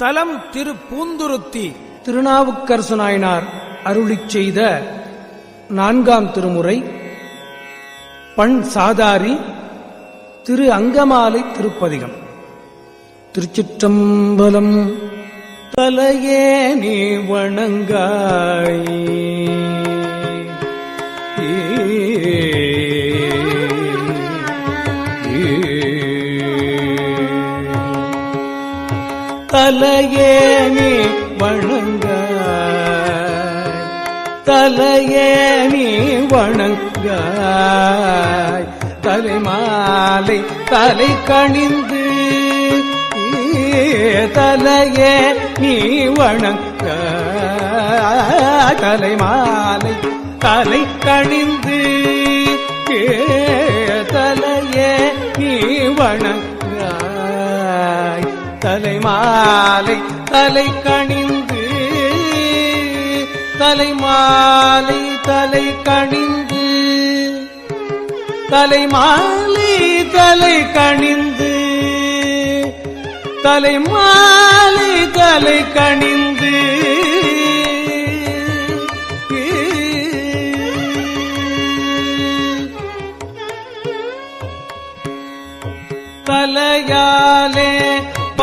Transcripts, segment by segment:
தலம் திரு பூந்துருத்தி திருநாவுக்கரசு நாயனார் அருளி செய்த நான்காம் திருமுறை பண் சாதாரி திரு அங்கமாலை திருப்பதிகம். திருச்சிற்றம்பலம் தலையே நீ வணங்காய். தலையே நீ வணங்காய் தலையே நீ வணங்காய் தலைமாலை தலை கணிந்து தலையே நீ வணங்க. தலைமாலை தலை கணிந்து தலையே நீ வணங்காய் தலைமாலை தலை கணிந்து தலைமாலை தலை கணிந்து தலைமாலை தலை கணிந்து தலைமாலை தலை கணிந்து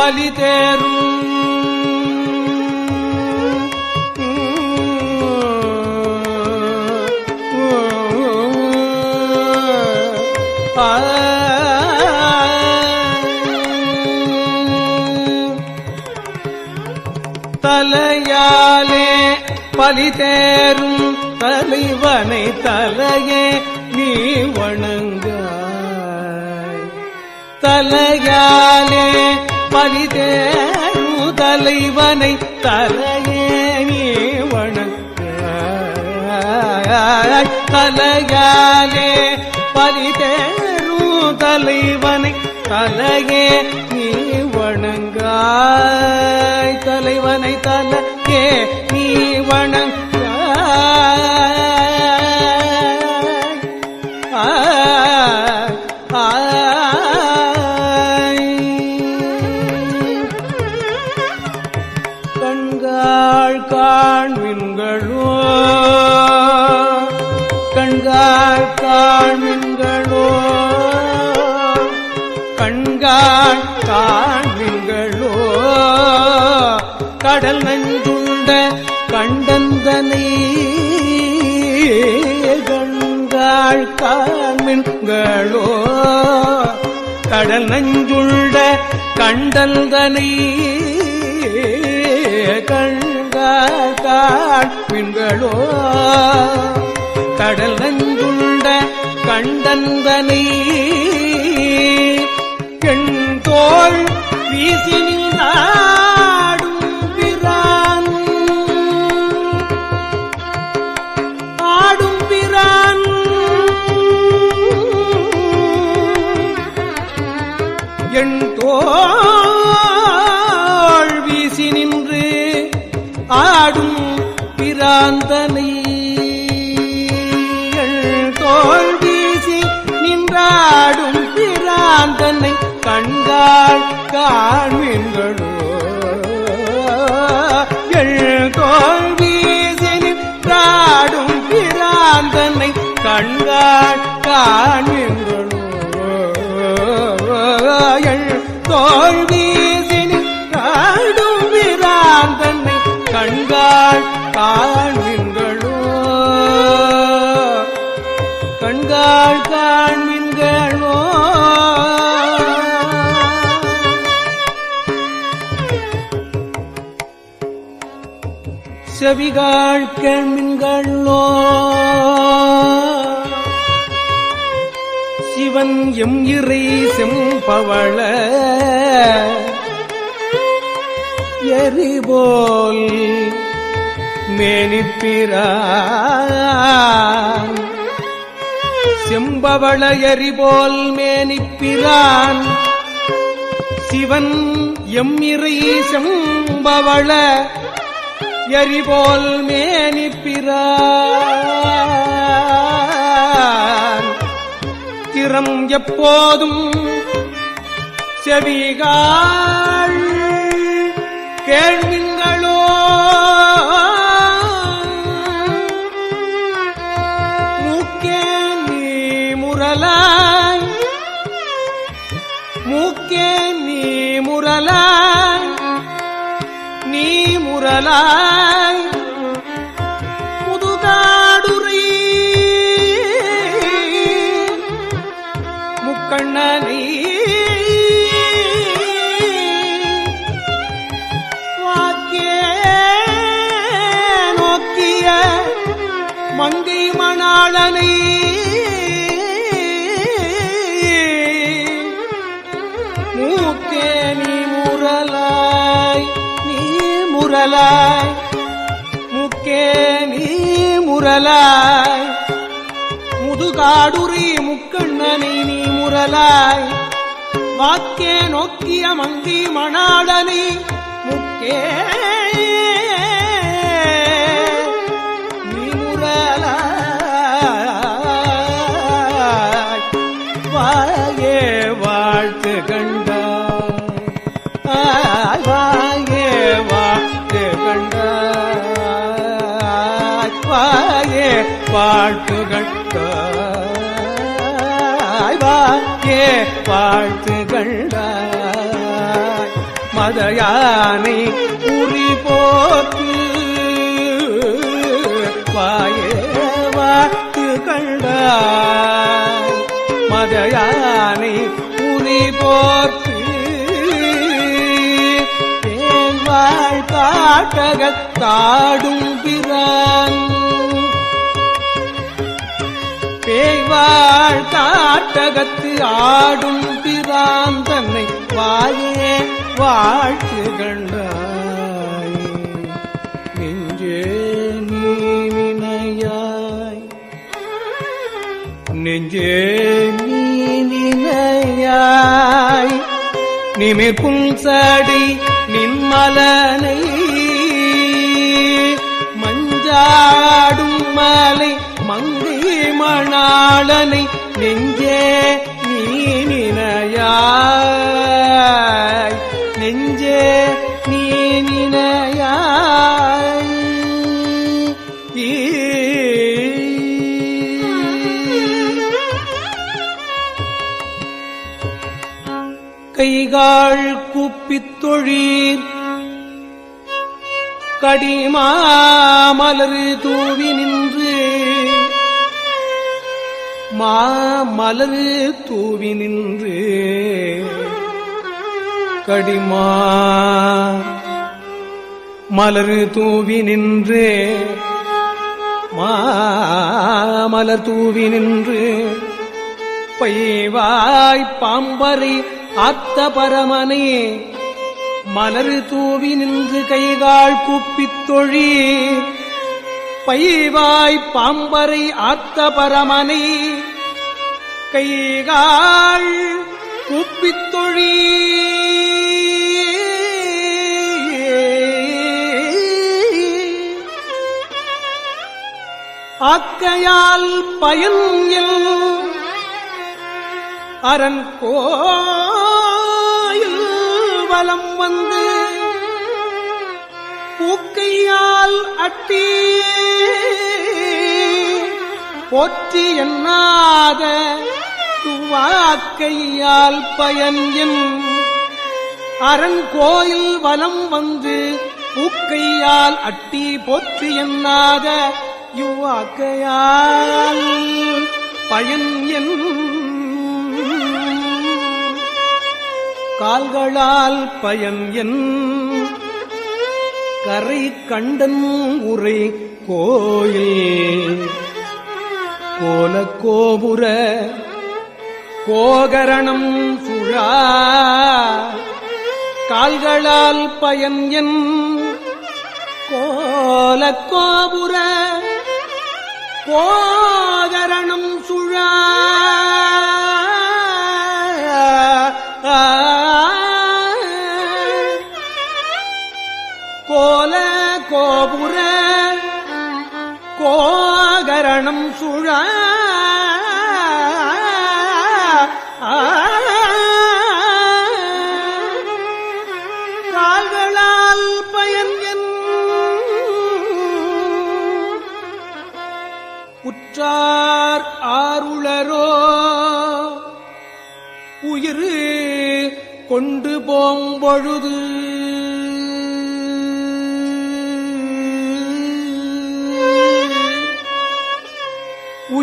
பலி தேரும். தலையாலே பலி தேரும். தலைவனை தலையே நீ வணங்காய். தலையாலே பலிதேனு தலைவனை தலையே வணக்க. தலையாலே பலிதேனு தலைவனை தலையே நீ வணங்காய். தலைவனை தலை கண்டந்தனை கண்காள் காண்மின்களோ கடல் நஞ்சுள்ள கண்டந்தனை கண்காள் காண்மின்களோ கடல் நஞ்சுள்ள கண்டந்தனை என் வீசி என் தோள் வீசி நின்று ஆடும் பிராந்தனை. என் வீசி நின்றாடும் பிராந்தனை கண்டாள் காண்மீன்களோ எள் தோல் வீசி நின்றாடும் பிராந்தனை கண்டாள் காண்மீன்களோ தோல் வீசி நின்றாடும் பிராந்தனை கண்காள் காண்மீன்களோ. கண்காள் காண்மீன்களோ. செவிகாள் கேள்மின்களோ. இவன் எம் இறை செம்பவள. எரிபோல் மேனிப்பிரான். செம்பவள எரிபோல் மேனிப்பிரான். சிவன் எம் இறை செம்பவள. எரிபோல் மேனிப்பிரான் திறம் எப்போதும் செவிகாள் கேள்விங்களோ? மூக்கே நீ முரலாய் மூக்கே நீ முரலாய் நீ முரலாய். மங்கை மணாளனை. மூக்கே நீ முரலாய் நீ முரலாய். முக்கே நீ முரலாய். முதுகாடுரி முக்கண்ணனை நீ முரலாய். வாக்கே நோக்கிய மங்கை மணாளனை முக்கே வாயே வாழ்த்து கண்டாய் வாழ்த்து கண்டாய் மதயானை உரி போக்கு. வாயே வாழ்த்து கண்டாய் மதயானை உரி போக்கு. தேவாழ் காட்டகத்தாடும் பிரான். பேய்வாழ் காட்டகத்து ஆடும் பிரான் தன்னை வாயே வாழ்த்து கண்டாய் நெஞ்சே நீ நினையாய் நெஞ்சே நீ நினையாய் நிமிர் புல்சடி நின்மலனை மஞ்சாடும் மலை மணாளனை நெஞ்சே நீ நினையாய். நெஞ்சே நீ நினையாய். கைகால் கூப்பித் தொழீர். கடிமாமலரு தூவி நின்று. மாமலரு தூவி நின்று கடிமா மலரு தூவி நின்று மாமலர் தூவி நின்று பைவாய் பாம்பரை ஆத்த பரமனே மலரு தூவி நின்று கைகால் குப்பித் தொழி பைவாய் பாம்பரை ஆத்த பரமனை. கைகாள் கூப்பித்தொழி. ஆக்கையால் பயன் அரண் கோயில் வலம் வந்து பூக்கையால் அட்டி. போற்றி எண்ணாத துவாக்கையால் பயன் என் அரண் கோயில் வலம் வந்து பூக்கையால் அட்டி போற்றி எண்ணாத யுவாக்கையால் பயன் என் கால்களால் பயன் என் கரை கண்டன் உரை கோயில். கோல கோபுர கோகரணம் சுழா. கால்களால் பயன் என் கோல கோபுர கோகரணம் சுழா. கோகரணம் சுழ கால்களால்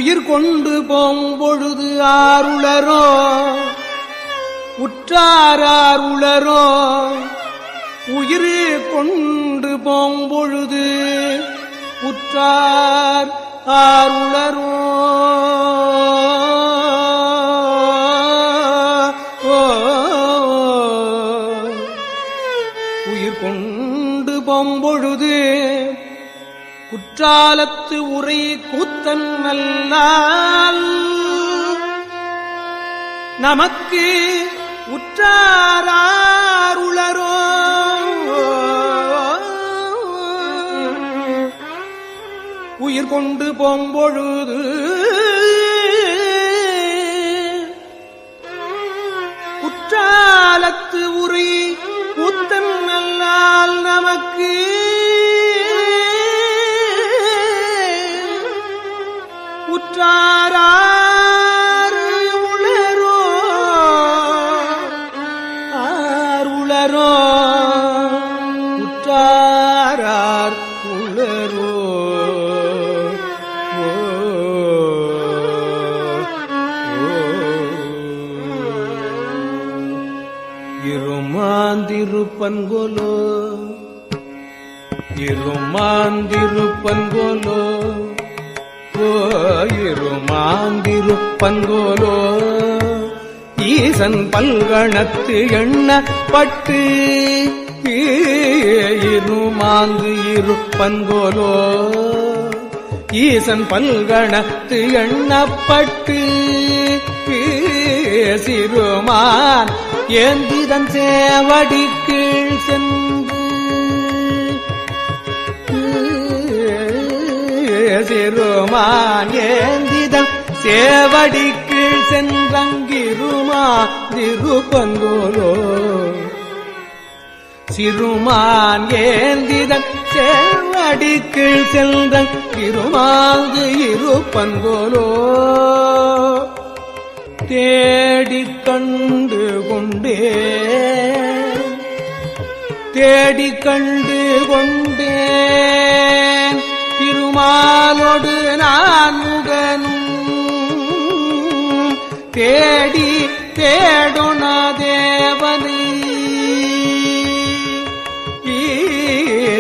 உயிர் கொண்டு போம் பொழுது ஆருளரோ? உற்றாரார் உயிர் கொண்டு போம் பொழுது உற்றார் ஆருளரோ? உயிர் கொண்டு போம்பொழுது குற்றாலத்து உரை கூத் தன்னல்லால் நமக்கு உற்றாருளரோ உயிர் கொண்டு போம்பொழுது குற்றாலத்து உரை கூத்தன் நல்லால் நமக்கு உற்றாராறு உளரோ ஆர் உளரோ உற்றாரார் உளரோ. ஓ, இருமாந்திருப்பன்கொலோ இருமாந்திருப்பன்கொலோ இருமாந்திருப்பன்கோலோ ஈசன் பல்கணத்து எண்ண பட்டு இருமாந்து இருப்பன்கோலோ ஈசன் பல்கணத்து எண்ணப்பட்டு சிறுமான் ஏந்திதன் சேவடிக்கு சிறுமான் ஏந்திதன் சேவடிக்கு சென்றங்கிருமா திருப்பந்தோலோ சிறுமான் ஏந்திதன் சேவடிக்கு கீழ் சென்றங் இருமாந்து இருப்பன்கோலோ தேடிக் கண்டு கொண்டே தேடிக் கண்டு கொண்டே திருமாலோடு நான் முகனும் தேடி தேடுன தேவனை.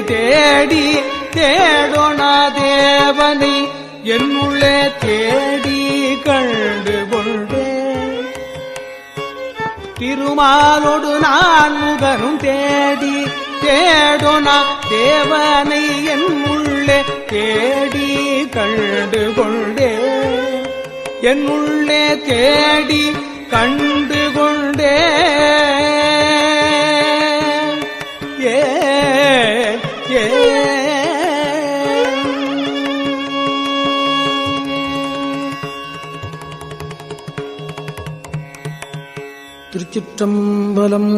தேடி தேடுன தேவனை. என்னுள்ளே தேடி கண்டு கொண்டேன் திருமாலோடு நான் முகனும் தேடி தேடோனா தேவனை என் தேடி கண்டு கொண்டே. என் உள்ளே தேடி கண்டு கொண்டே. ஏ திருச்சிற்றம்பலம்